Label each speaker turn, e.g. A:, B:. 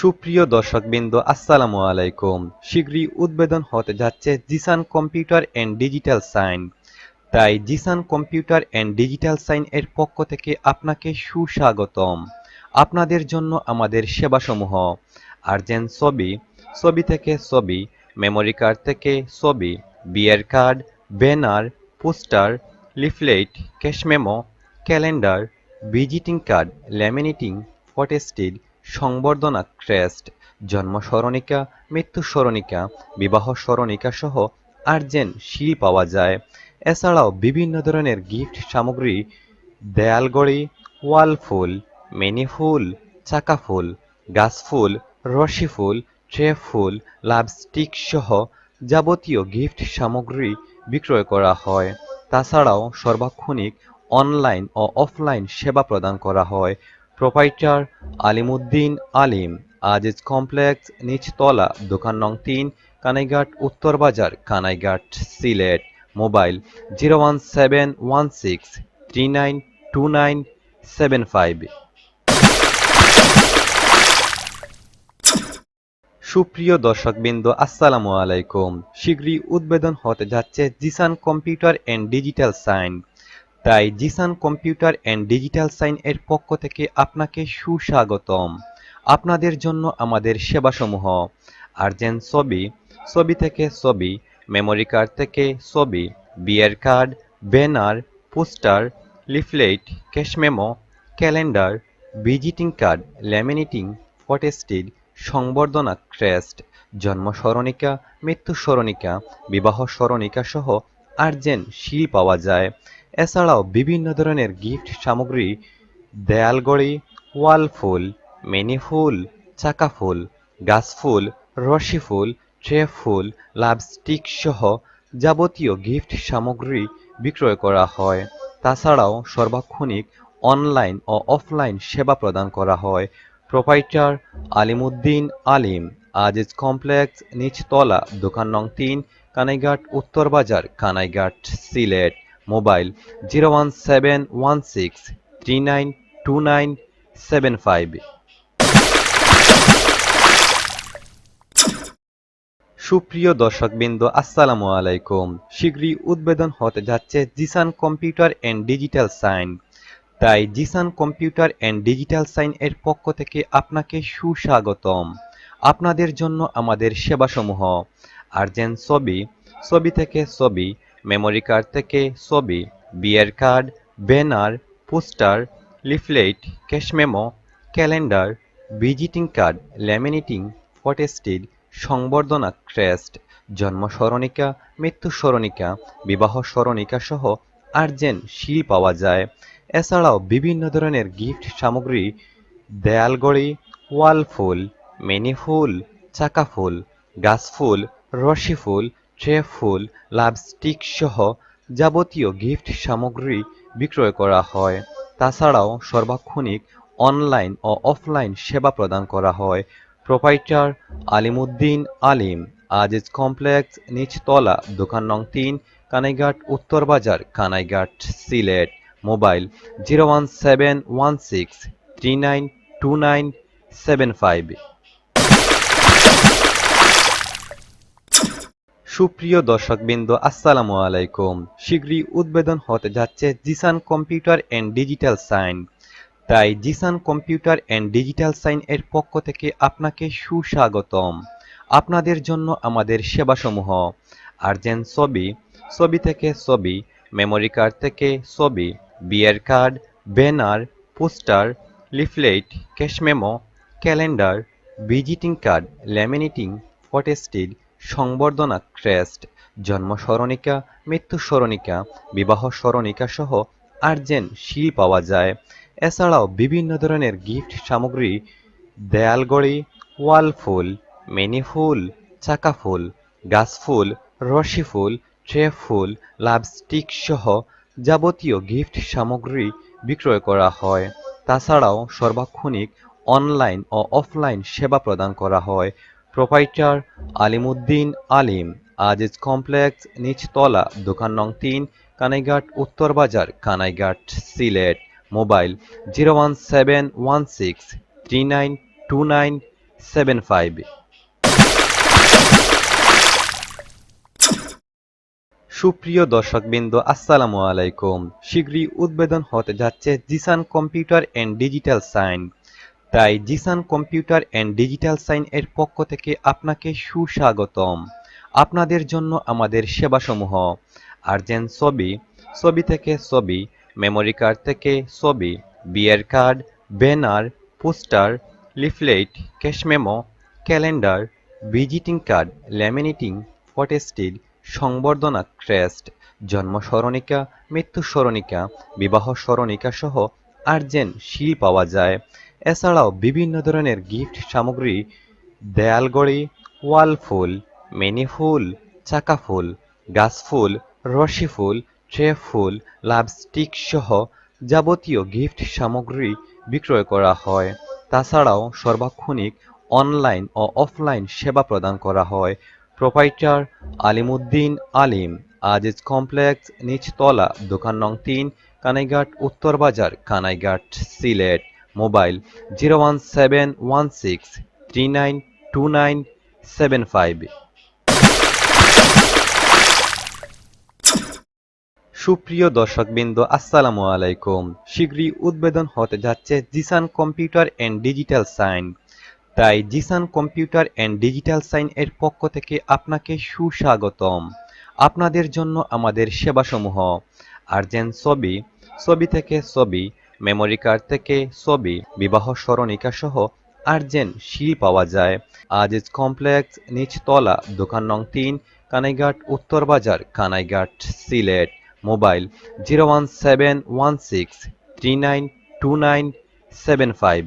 A: সুপ্রিয় দর্শকবৃন্দ, আসসালামু আলাইকুম। শীঘ্রই উদ্বোধন হতে যাচ্ছে Zisan computer and digital sign. তাই Zisan computer and digital sign এর পক্ষ থেকে আপনাকে সুস্বাগতম। আপনাদের জন্য আমাদের সেবাসমূহ, আর্জেন্ট ছবি ছবি থেকে ছবি মেমোরি কার্ড থেকে ছবি বিয়ের card banner poster leaflet cash memo calendar visiting card laminating ফটোস্টিড সংবর্ধনা ক্রেস্ট জন্ম স্মরণিকা মৃত্যু স্মরণিকা বিবাহ স্মরণিকা সহ আর্জেন্ট শিল পাওয়া যায়। এছাড়াও বিভিন্ন ধরনের গিফট সামগ্রী, দেয়ালগড়ি ওয়াল ফুল মিনি ফুল চাকা ফুল গাছ ফুল রশি ফুল ট্রে ফুল লাভস্টিক সহ যাবতীয় গিফট সামগ্রী বিক্রয় করা হয়। তাছাড়াও সর্বাক্ষণিক অনলাইন ও অফলাইন সেবা প্রদান করা হয়। প্রোপাইটার আলিমুদ্দিন আলিম, আজিজ কমপ্লেক্স, নিচতলা, দোকান নং তিন, কানাইঘাট, উত্তর বাজার, Kanaighat, Sylhet. Mobile zero one seven one six three nine two nine seven five. সুপ্রিয় দর্শকবৃন্দ, আসসালামু আলাইকুম। শীঘ্রই উদ্বোধন হতে যাচ্ছে Zisan computer and digital sign তাই Zisan computer and digital sign এর পক্ষ থেকে আপনাকে সুস্বাগতম। আপনাদের জন্য আমাদের সেবাসমূহ, আর্জেন্ট ছবি ছবি থেকে ছবি মেমোরি কার্ড থেকে ছবি বিয়ের card banner poster leaflet cash memo calendar visiting card laminating ফটোস্টিড সংবর্ধনা ক্রেস্ট জন্ম স্মরণিকা মৃত্যু স্মরণিকা বিবাহ স্মরণিকা সহ আর্জেন্ট শিল পাওয়া যায়। এছাড়াও বিভিন্ন ধরনের গিফট সামগ্রী, দেয়ালগড়ি, ওয়াল ফুল, মিনি ফুল, চাকা ফুল, গাছ ফুল, রশি ফুল, ট্রে ফুল, লাভস্টিক সহ যাবতীয় গিফট সামগ্রী বিক্রয় করা হয়। তাছাড়াও সর্বাক্ষণিক অনলাইন ও অফলাইন সেবা প্রদান করা হয়। প্রোপাইটার আলিমুদ্দিন আলিম, আজিজ কমপ্লেক্স, নিচতলা, দোকান নং তিন, কানাইঘাট, উত্তর বাজার, Kanaighat, Sylhet. Mobile zero one seven one six three nine two nine seven five. সুপ্রিয় দর্শকবৃন্দ, আসসালামু আলাইকুম। শীঘ্রই উদ্বোধন হতে যাচ্ছে Zisan computer and digital sign. তাই Zisan computer and digital sign এর পক্ষ থেকে আপনাকে সুস্বাগতম। আপনাদের জন্য আমাদের সেবাসমূহ, আর্জেন্ট ছবি ছবি থেকে ছবি মেমোরি কার্ড থেকে ছবি বিয়ের card banner poster leaflet cash memo calendar visiting card laminating ফটোস্টিড সংবর্ধনা ক্রেস্ট জন্ম স্মরণিকা মৃত্যু স্মরণিকা বিবাহ স্মরণিকা সহ আর্জেন্ট শিল পাওয়া যায়। এছাড়াও বিভিন্ন ধরনের গিফট সামগ্রী দেয়ালগড়ি ওয়াল ফুল, মেনি ফুল, চাকা ফুল, গাছ ফুল, রশি ফুল ট্রে ফুল, লাভস্টিক সহ যাবতীয় গিফট সামগ্রী বিক্রয় করা হয়। তাছাড়াও সর্বাক্ষণিক অনলাইন ও অফলাইন সেবা প্রদান করা হয়। প্রোপাইটার আলিমুদ্দিন আলিম, আজিজ কমপ্লেক্স, নিচতলা, দোকান নং তিন, কানাইঘাট, উত্তর বাজার, Kanaighat, Sylhet. Mobile zero one seven one six three nine two nine seven five. সুপ্রিয় দর্শকবৃন্দ, আসসালামু আলাইকুম। শীঘ্রই উদ্বোধন হতে যাচ্ছে Zisan computer and digital sign. তাই Zisan computer and digital sign এর পক্ষ থেকে আপনাকে সুস্বাগতম। আপনাদের জন্য আমাদের সেবাসমূহ আর্জেন্ট ছবি ছবি থেকে ছবি, মেমোরি কার্ড থেকে ছবি, বিয়ের card, banner, poster, leaflet, cash memo, calendar, visiting card, laminating ফটোস্টিড সংবর্ধনা ক্রেস্ট জন্ম স্মরণিকা মৃত্যু স্মরণিকা বিবাহ স্মরণিকা সহ আর্জেন্ট শিল পাওয়া যায়। এছাড়াও বিভিন্ন ধরনের গিফট সামগ্রী, দেয়ালগড়ি ওয়াল ফুল মিনি ফুল চাকা ফুল গাছ ফুল রশি ফুল ট্রে ফুল লাভস্টিক সহ যাবতীয় গিফট সামগ্রী বিক্রয় করা হয়। তাছাড়াও সর্বাক্ষণিক অনলাইন ও অফলাইন সেবা প্রদান করা হয়। প্রোপাইটার আলিমুদ্দিন আলিম, আজিজ কমপ্লেক্স, নিচতলা, দোকান নং তিন, কানাইঘাট, উত্তর বাজার, Kanaighat, Sylhet. Mobile zero one seven one six three nine two nine seven five. সুপ্রিয় দর্শকবৃন্দ, আসসালামু আলাইকুম। শীঘ্রই উদ্বোধন হতে যাচ্ছে Zisan computer and digital sign তাই Zisan computer and digital sign এর পক্ষ থেকে আপনাকে সুস্বাগতম। আপনাদের জন্য আমাদের সেবাসমূহ আর্জেন্ট ছবি ছবি থেকে ছবি, মেমোরি কার্ড থেকে ছবি, বিয়ের card, banner, poster, leaflet, cash memo, calendar, visiting card, laminating ফটোস্টিল সংবর্ধনা ক্রেস্ট জন্ম স্মরণিকা মৃত্যু স্মরণিকা বিবাহ স্মরণিকা সহ আর্জেন্ট শিল পাওয়া যায়। এছাড়াও বিভিন্ন ধরনের গিফট সামগ্রী, দেয়ালগড়ি, ওয়াল ফুল, মিনি ফুল, চাকা ফুল, গাছ ফুল, রশি ফুল, ট্রে ফুল, লাভস্টিক সহ যাবতীয় গিফট সামগ্রী বিক্রয় করা হয়। তাছাড়াও সর্বাক্ষণিক অনলাইন ও অফলাইন সেবা প্রদান করা হয়। প্রোপাইটার আলিমুদ্দিন আলিম, আজিজ কমপ্লেক্স নিচতলা, দোকান নং তিন, কানাইঘাট, উত্তর বাজার, Kanaighat, Sylhet. Mobile zero one seven one six three nine two nine seven five. সুপ্রিয় দর্শকবৃন্দ, আসসালামু আলাইকুম। শীঘ্রই উদ্বোধন হতে যাচ্ছে Zisan computer and digital sign. তাই Zisan computer and digital sign এর পক্ষ থেকে আপনাকে সুস্বাগতম। আপনাদের জন্য আমাদের সেবাসমূহ, আর্জেন্ট ছবি ছবি থেকে ছবি মেমোরি কার্ড থেকে ছবি, বিবাহ স্মরণিকা সহ আর্জেন্ট শিল পাওয়া যায়। আজিজ কমপ্লেক্স, নিচতলা, দোকান নং তিন, কানাইঘাট, উত্তর বাজার, Kanaighat, Sylhet. Mobile zero one seven one six three nine two nine seven five.